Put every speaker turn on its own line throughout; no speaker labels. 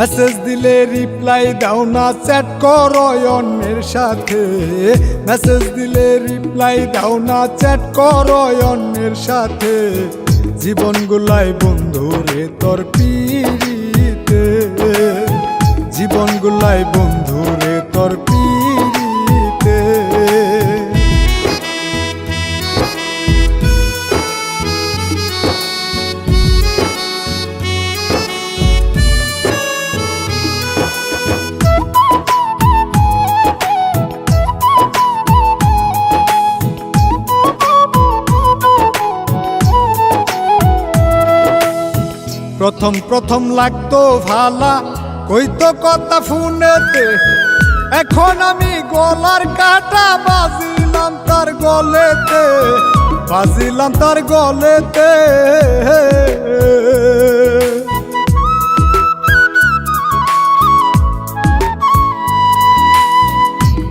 Message দিলে reply দাও না চ্যাট করো অন্যের সাথে। মেসেজ দিলে রিপ্লাই দাও না চ্যাট করো অন্যের সাথে। জীবন বন্ধু রে তোর পিড়িতে। জীবন গুলাই বন্ধু প্রথম প্রথম লাগতো ভালা। কইতো কথা ফুনেতে এখন আমি গলার কাটা বাজিলাম তার গলেতে, বাজিলাম তার গলেতে।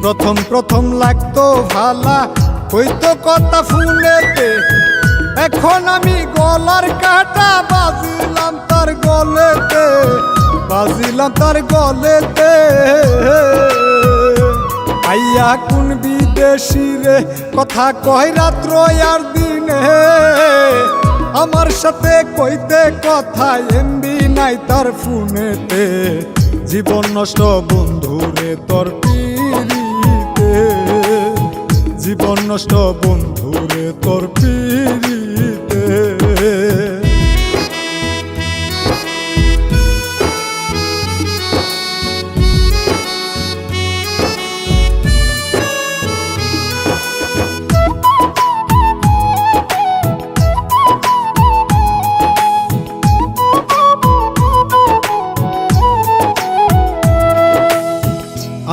প্রথম প্রথম লাগতো ভালা, কইতো কথা ফোনেতে এখন আমি গলার কাটা বাজিলাম তার গলেতে, বাজিলাম তার গলেতে। আইয়া কোন বিদেশি রে, কথা কয় রাত্র আর দিনে। আমার সাথে কইতে কথা এমবি নাই তার ফোনেতে। জীবন নষ্ট বন্ধু রে, তোর পিড়িতে। জীবন নষ্ট বন্ধু রে, তোর পিড়িতে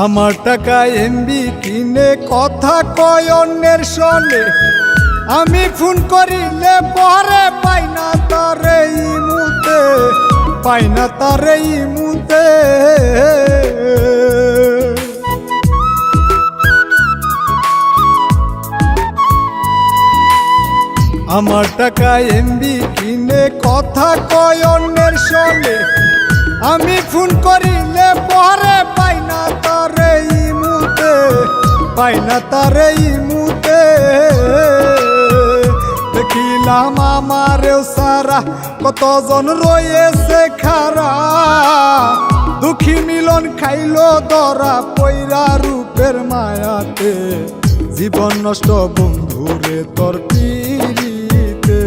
আমার টাকা এমবি কিনে কথা কয় অন্যের শোনে আমি ফোন করিলে পরে পাই না তারে ইমুতে পাই না তারে ইমুতে আমার টাকা এমবি কিনে কথা কয় অন্যের শোনে আমি ফোন করিলে পরে পাই না পাই না তারে ইমুতে দেখিলাম আমারেও সারা, কতজন রয়েছে খারা। দুঃখী মিলন খাইলো দরা পৈরা রূপের মায়াতে। জীবন নষ্ট বন্ধুরে তোর পিড়িতে।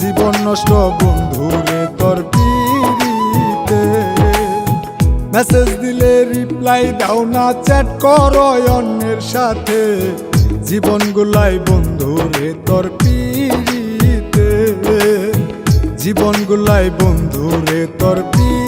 জীবন নষ্ট বন্ধুরে মেসেজ দিলে রিপ্লাই দাও না, চ্যাট করো অন্যের সাথে। জীবন গুলাই বন্ধু রে, তোর পিড়িতে। জীবন গুলাই বন্ধু রে, তোর পিড়িতে